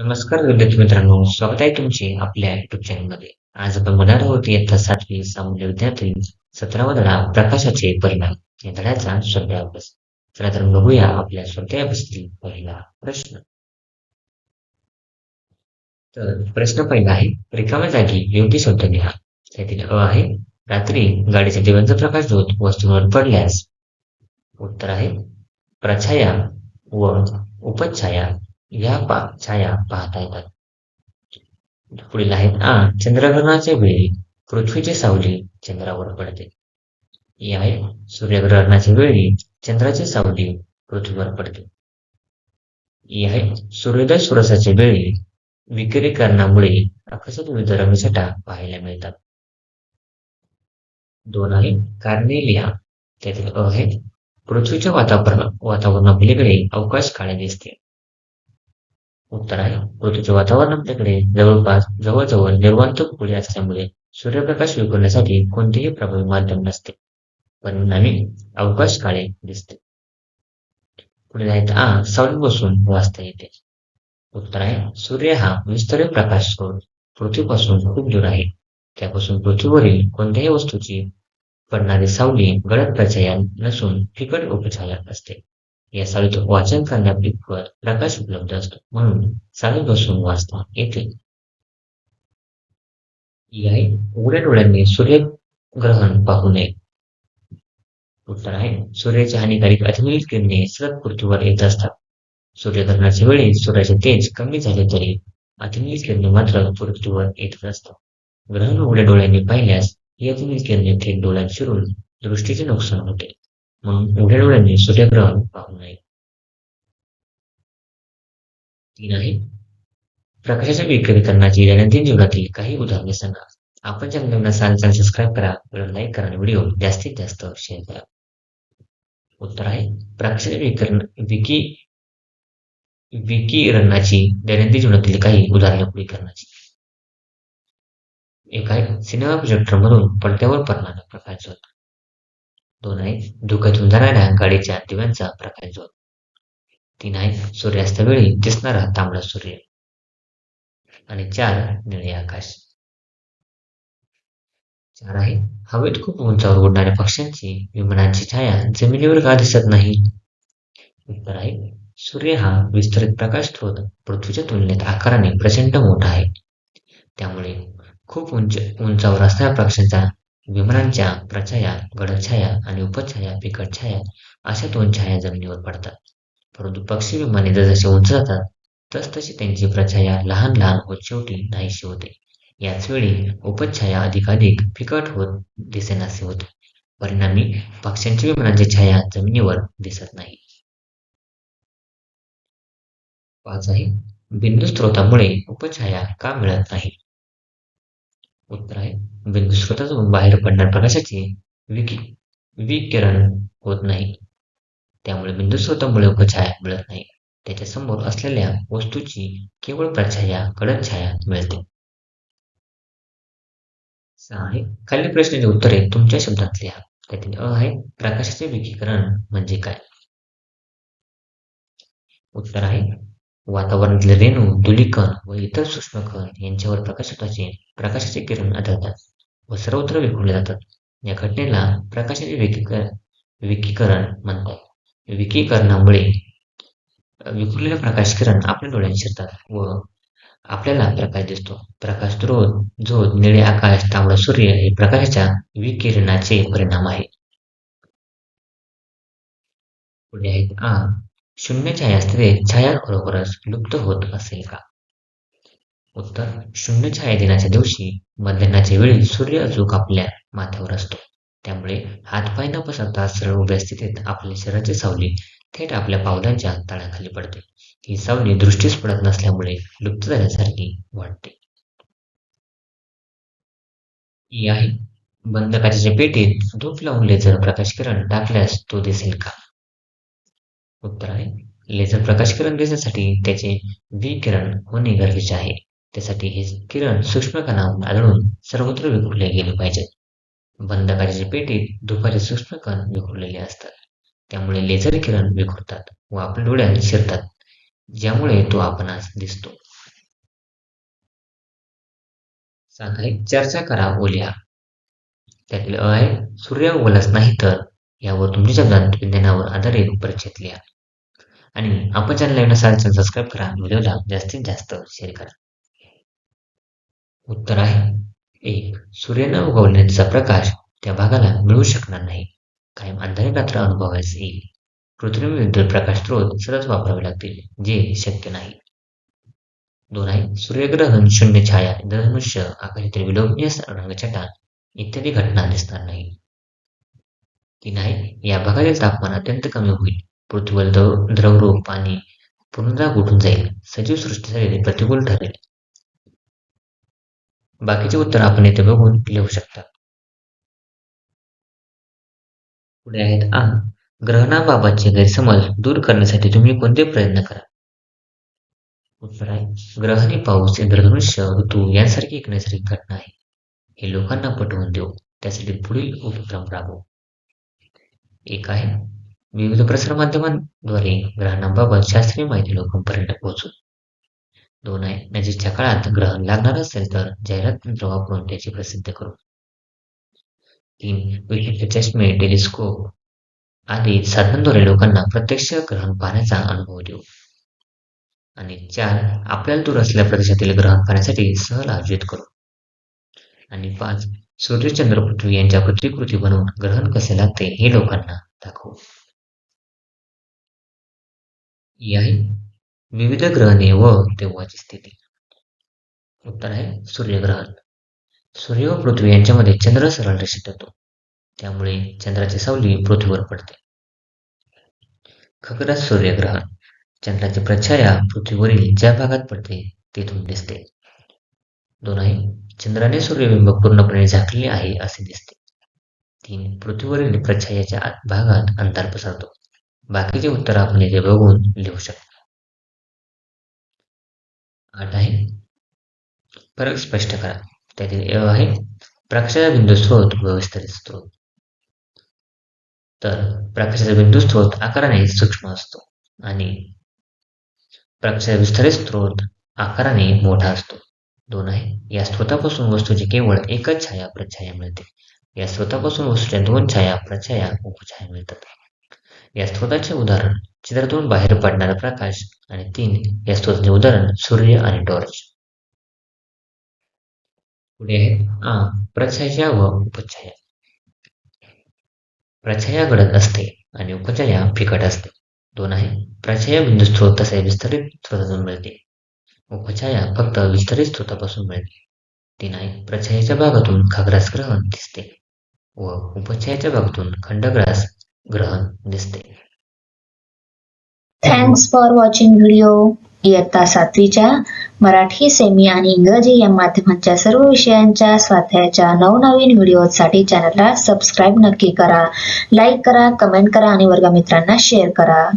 नमस्कार विद्यार्थी मित्रांनो स्वागत आहे तुमचे आपल्या युट्यूब चॅनलमध्ये आज आपण बोलणार आहोत इयत्ता सातवी सामान्य विद्यार्थी सतरावा धडा प्रकाशाचे परिणाम या धड्याचा स्वाध्याय अभ्यास. चला तर बघूया आपल्या स्वाध्याय अभ्यासातील पहिला प्रश्न. तर प्रश्न पहिला आहे रिकाम्या जागी योग्य शब्द लिहा. त्यातील अ आहे रात्री गाडीच्या दिव्यांचा प्रकाश वस्तूंवर पडल्यास. उत्तर आहे प्रछाया व उपछाया. या पा छाया पाहता येतात. पुढील आहेत आ चंद्रग्रहणाच्या वेळी पृथ्वीची सावली चंद्रावर पडते. ही आहे सूर्यग्रहणाच्या वेळी चंद्राची सावली पृथ्वीवर पडते. ही आहे सूर्योदय सुरसाच्या वेळी विकिरीकरणामुळे आकाशात विविध रंगछटा पाहायला मिळतात. दोन आहे कार्नेलिया त्यातील अ आहे पृथ्वीच्या वातावरण वातावरणापलीकडे अवकाश काळे दिसते. उत्तर आहे. पृथ्वीचे वातावरण आपल्याकडे जवळपास जवळजवळ निर्वांत पुढे असल्यामुळे सूर्यप्रकाश विखुरण्यासाठी कोणतेही प्रभावी माध्यम नसते. परिणामी अवकाश काळे दिसते. पुढे आहेत आ सावलीत बसून वाचता येते. उत्तर आहे. सूर्य हा विस्तारित प्रकाश स्रोत. पृथ्वीपासून खूप दूर आहे. त्यापासून पृथ्वीवरील कोणत्याही वस्तूची पडणारी सावली गडद प्रचया नसून फिकट उपचार असते. या सावलीत वाचन करण्यावर प्रकाश उपलब्ध असतो. म्हणून सावलीत बसून वाचता येते. याही उघड्या डोळ्यांनी सूर्यग्रहण पाहू नये. उत्तर आहे सूर्याची हानिकारक अतिनील किरणे सतत पृथ्वीवर येत असतात. सूर्यग्रहणाच्या वेळी सूर्याचे तेज कमी झाले तरी अतिनील किरणे मात्र पृथ्वीवर येतच असतात. ग्रहण उघड्या डोळ्यांनी पाहिल्यास ही अतिनील किरणे थेट डोळ्यात शिरून दृष्टीचे नुकसान होते. म्हणून उघड्या डोळ्यांनी सूर्यग्रहण पाहू नये तीन आहे प्रकाशाच्या विक्रीकरणाची दैनंदिन जीवनातील काही उदाहरणे सांगा आपण चॅनलला चॅनल सबस्क्राईब करा व्हिडिओ लाईक करा आणि व्हिडिओ जास्तीत जास्त शेअर करा उत्तर आहे प्रकाशाच्या विकिरण विकी विकिरणाची दैनंदिन जीवनातील काही उदाहरणे पुढे करण्याची एक आहे सिनेमा प्रोजेक्टर मधून पडद्यावर पडणारा प्रकाश होता दोन आहे धुक्यातून जाणाऱ्या गाडीच्या दिव्यांचा प्रकाश झोत तीन आहे सूर्यास्तावेळी दिसणारा तांबडा सूर्य. आणि चार निळे आकाश. चार आहे हवेत खूप उंचावर उडणाऱ्या पक्ष्यांची विमानांची छाया जमिनीवर का दिसत नाही? उत्तर आहे सूर्य हा विस्तरित प्रकाश स्रोत पृथ्वीच्या तुलनेत आकाराने प्रचंड मोठा आहे. त्यामुळे खूप उंच उंचावर असणाऱ्या पक्ष्यांचा विमानांच्या प्रछाया गडछाया आणि उपछाया फिकट छाया अशा दोन छाया जमिनीवर पडतात. परंतु पक्षी विमाने जसजसे उंच जातात तसतशी त्यांची प्रछाया लहान लहान होत शेवटी नाहीशी होते. याच वेळी उपछाया अधिकाधिक फिकट होत दिसेनासे होते. परिणामी पक्ष्यांच्या विमानांची छाया जमिनीवर दिसत नाही. पाच आहे बिंदू स्त्रोतामुळे उपछाया का मिळत नाही? उत्तर आहे. बिंदू स्वतःच बाहेर पडणार प्रकाशाचे विकी विकिरण होत नाही. त्यामुळे बिंदू स्वतःमुळे उपछाया मिळत नाही. त्याच्यासमोर असलेल्या वस्तूची केवळ प्रछाया कडक छाया मिळते. सहा आहे. खालील प्रश्नाची उत्तरे तुमच्या शब्दात लिहा. त्यातील अ आहे प्रकाशाचे विकीकरण म्हणजे काय? उत्तर आहे. वातावरणातले रेणू धुलीकण व इतर सूक्ष्मकण यांच्यावर प्रकाशाचे प्रकाशाचे किरण आढळतात व सर्वत्र विखुरले जातात. या घटनेला प्रकाशाचे विकीकरण विकीकरण म्हणतात. विकीकरणामुळे विखुरलेले प्रकाश किरण आपल्या डोळ्यात शिरतात व आपल्याला प्रकाश दिसतो. प्रकाश स्रोत झोत निळे आकाश तांबडा सूर्य हे प्रकाशाच्या विकिरणाचे परिणाम आहे पुढे आहेत आ शून्य छायास्त्रे छाया खरोखरच लुप्त होत असेल का? उत्तर शून्य छाया दिनाच्या दिवशी मध्यानाच्या वेळी सूर्य अचूक आपल्या माथ्यावर असतो. त्यामुळे हातपाय न पसरता सरळ उभ्या स्थितीत आपल्या शरीराची सावली थेट आपल्या पावलांच्या तळाखाली पडते. ही सावली दृष्टीस पडत नसल्यामुळे लुप्त झाल्यासारखी वाटते. ही आहे बंद पेटीत धूप लावून लेझर प्रकाश किरण टाकल्यास तो दिसेल का? उत्तर आहे. लेझर प्रकाशकिरण दिसण्यासाठी त्याचे विकिरण होणे गरजेचे आहे. त्यासाठी हे किरण सूक्ष्म कणावर आढळून सर्वत्र विखुरले गेले पाहिजेत. बंदकाच्या पेटीत दुपारी सूक्ष्म कण विखुरलेले असतात. त्यामुळे लेझर किरण विखुरतात व आपल्या डोळ्यात शिरतात ज्यामुळे तो आपणास दिसतो. चर्चा करा ओल्या. त्यातील अ आहे सूर्य उगलच नाही तर यावर तुमच्या शब्दात विज्ञानावर आधारित परिच्छेद लिहा आणि आपण चॅनल नसाल तर सबस्क्राईब करा. व्हिडिओला जास्तीत जास्त शेअर करा. उत्तर आहे एक सूर्यानं उगवण्याचा प्रकाश त्या भागाला मिळू शकणार नाही. कायम अंधारी रात्र अनुभवायस येईल कृत्रिम विद्युत प्रकाश स्रोत सतत वापरावे लागतील जे शक्य नाही. दोन आहे सूर्यग्रहण शून्य छाया इंद्रधनुष्य आकाशातील विलोभनीय रंगछटा इत्यादी घटना दिसणार नाही. तीन नाही या भागातील तापमान अत्यंत कमी होईल. पृथ्वीवर द्रव द्रवरूप पाणी पुनरा उठून जाईल. सजीव सृष्टीसाठी प्रतिकूल ठरेल. बाकीचे उत्तर आपण येथे बघून लिहू शकता. पुढे आहेत आ. ग्रहणाबाबतचे गैरसमज दूर करण्यासाठी तुम्ही कोणते प्रयत्न करा? उत्तर आहे ग्रहणी पाऊस इंद्रधनुष्य ऋतू यांसारखी एक नैसर्गिक घटना आहे. हे लोकांना पटवून देऊ. त्यासाठी पुढील उपक्रम राबवू. एक आहे. विविध प्रसारमाध्यमांद्वारे ग्रहणांबाबत शास्त्रीय माहिती लोकांपर्यंत पोहोचू दोन आहे नजीकच्या काळात ग्रहण लागणार असेल तर जाहिरात तंत्र वापरून त्याची प्रसिद्ध करू. तीन विशिष्ट चष्मे टेलिस्कोप आदी साधनांद्वारे लोकांना प्रत्यक्ष ग्रहण पाहण्याचा अनुभव देऊ. आणि चार आपल्याला दूर असलेल्या प्रदेशातील ग्रहण पाहण्यासाठी सहल आयोजित करू. आणि पाच सूर्यचंद्र पृथ्वी यांच्या प्रतिकृती बनवून ग्रहण कसे लागते हे लोकांना दाखवू. आहे विविध ग्रहणे व तेव्हाची स्थिती. उत्तर आहे सूर्यग्रहण. सूर्य व पृथ्वी यांच्यामध्ये चंद्र सरळ रेषेत येतो. त्यामुळे चंद्राची सावली पृथ्वीवर पडते. खगरा सूर्यग्रहण. चंद्राची प्रछाया पृथ्वीवरील ज्या भागात पडते तेथून दिसते. दोन आहे चंद्राने सूर्यबिंब पूर्णपणे झाकलेले आहे असे दिसते. तीन पृथ्वीवरील प्रछायाच्या भागात अंधार पसरतो. बाकीचे उत्तर आपण येथे बघून लिहू शकतो. आठ आहे. फरक स्पष्ट करा. त्यातील एव आहे प्रकाशाचा बिंदू स्रोत व विस्तारित स्रोत. तर प्रकाशाचा बिंदू स्रोत आकाराने सूक्ष्म असतो आणि प्रकाशाचा विस्तारित स्रोत आकाराने मोठा असतो. दोन आहे या स्रोतापासून वस्तूची केवळ एकच छाया प्रछाया मिळते. या स्रोतापासून वस्तूच्या दोन छाया प्रछाया उपछाया मिळतात. या स्रोताचे उदाहरण चित्रातून बाहेर पडणारा प्रकाश आणि तीन या स्रोताचे उदाहरण सूर्य आणि टॉर्च. पुढे आहे. आ प्रछाया व उपछाया. प्रछाया गडद असते आणि उपछाया फिकट असते. दोन आहे. प्रछाया बिंदू स्रोत तसे विस्तारित स्रोतातून मिळते. उपछाया फक्त विस्तारित स्त्रोतापासून मिळते तीन आहे प्रछायाच्या भागातून खग्रास ग्रहण दिसते व उपछायाच्या भागातून खंडग्रास ग्रहण दिसते. थँक्स फॉर वॉचिंग व्हिडिओ इयत्ता सातवीच्या मराठी सेमी आणि इंग्रजी या माध्यमांच्या सर्व विषयांच्या स्वाध्यायाच्या नवनवीन व्हिडिओसाठी चॅनलला सबस्क्राईब नक्की करा. लाईक करा कमेंट करा आणि वर्गमित्रांना शेअर करा.